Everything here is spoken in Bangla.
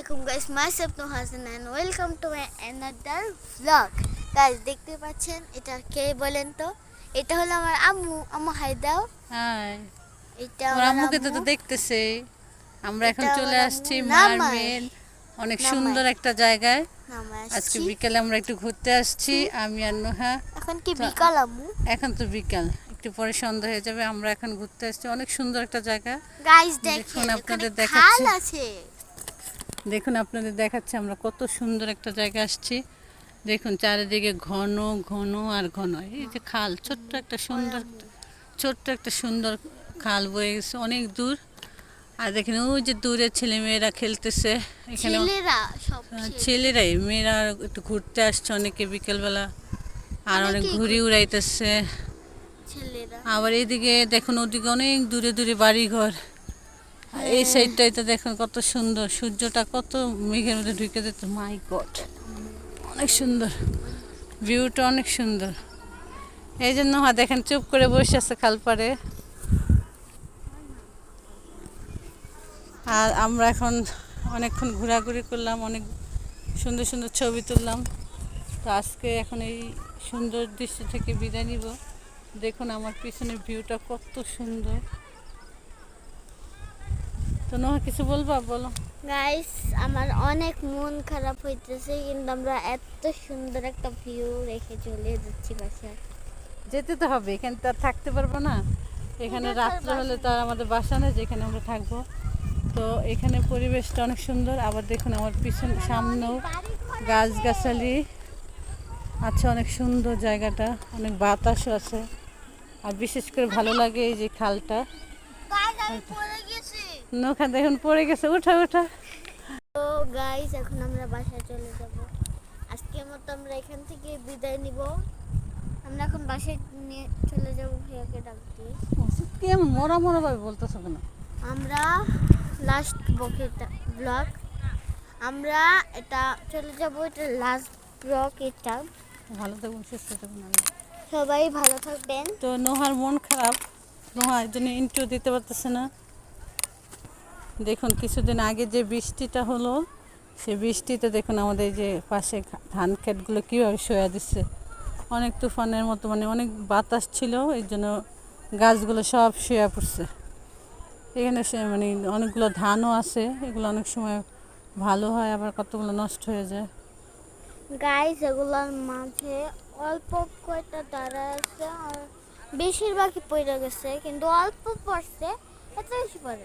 আলাইকুম guys myself no Hasan and welcome to my another vlog guys দেখতে পাচ্ছেন এটা কে বলেন তো? এটা হলো আমার আম্মু আম্মু হাই দাও হাই এটা আমার আম্মুকে তো তো। দেখতেছে। আমরা এখন চলে আসছি। মারমেন অনেক। সুন্দর একটা জায়গায়। আজকে। বিকেলে আমরা একটু ঘুরতে আসছি আমি আর নোহা। এখন কি বিকাল আম্মু? এখন তো বিকাল একটু পরে সন্ধ্যা হয়ে যাবে আমরা এখন ঘুরতে আসছি অনেক সুন্দর একটা জায়গা। গাইস দেখুন আপনাদের দেখাচ্ছি। আছে। দেখুন আপনাদের দেখাচ্ছে আমরা কত সুন্দর একটা জায়গা আসছি। দেখুন চারিদিকে ঘন ঘন আর ঘন। এই যে খাল ছোট্ট একটা সুন্দর ছোট্ট একটা সুন্দর খাল বয়ে গেছে অনেক দূর। আর দেখেন ওই যে দূরে ছেলে মেয়েরা খেলতেছে এখানে। ছেলেরাই মেয়েরা একটু ঘুরতে আসছে অনেকে বিকেলবেলা। আর অনেক ঘুরি উড়াইতেছে। আবার এইদিকে দেখুন ওদিকে অনেক দূরে দূরে বাড়ি ঘর এই সাইডটাইতে দেখুন, কত সুন্দর। সূর্যটা কত মেঘের মধ্যে ঢুকে যেত। মাই গড অনেক সুন্দর। ভিউটা অনেক সুন্দর। এই জন্য হ্যাঁ দেখেন, চুপ করে বসে আছে খালপাড়ে। আর আমরা এখন অনেকক্ষণ ঘোরাঘুরি করলাম, অনেক সুন্দর সুন্দর ছবি তুললাম। তো আজকে এখন এই সুন্দর দৃশ্য থেকে বিদায় নিব। দেখুন, আমার পিছনের ভিউটা কত সুন্দর। তো নোহা কিছু বলবা? বলো। গাইস আমার অনেক মন খারাপ হইতেছে কিন্তু আমরা এত সুন্দর একটা ভিউ রেখে চলে যাচ্ছি বাসায়। যেতে তো হবে এখানে তো আর থাকতে পারব না। এখানে রাত্রে হলে তো আর আমাদের বাসা নেই যেখানে আমরা থাকব। তো এখানে পরিবেশটা অনেক সুন্দর। আবার দেখুন আমার পিছন সামনেও গাছগাছালি। আছে অনেক সুন্দর জায়গাটা অনেক বাতাসও আছে। আর বিশেষ করে ভালো লাগে এই যে খালটা। নৌকা দেখুন পড়ে গেছে উঠা উঠা। তো গাইস এখন আমরা বাসায় চলে যাব। আজকের মতো আমরা এখান থেকে বিদায় নিব। আমরা এখন বাসায় নিয়ে চলে যাব ভাইয়াকে ডাক দিয়ে। কেমন মরা মরা ভাবে বলতেছো কেন? আমরা লাস্ট বকেটা ব্লগ আমরা এটা চলে যাব এটা লাস্ট ব্লগ এটা। ভালো থাকবেন সুস্থ থাকবেন সবাই ভালো থাকবেন। তো নোহার মন খারাপ নোহা এর জন্য ইন্টারভিউ দিতে পারতেছে না। দেখুন, কিছুদিন আগে যে বৃষ্টিটা হলো, সে বৃষ্টিতে দেখুন আমাদের যে পাশে ধান ক্ষেতগুলো কীভাবে সয়া দিচ্ছে। অনেক তুফানের মতো মানে অনেক বাতাস ছিল এই জন্য গাছগুলো সব শুয়ে পড়ছে। এখানে সে মানে অনেকগুলো ধানও আছে, এগুলো অনেক সময় ভালো হয়, আবার কতগুলো নষ্ট হয়ে যায়। গাছ এগুলোর মাঝে অল্প কয়টা দাঁড়া আছে, আর বেশিরভাগই পড়ে গেছে, কিন্তু অল্প পড়ছে, এত বেশি পড়ে।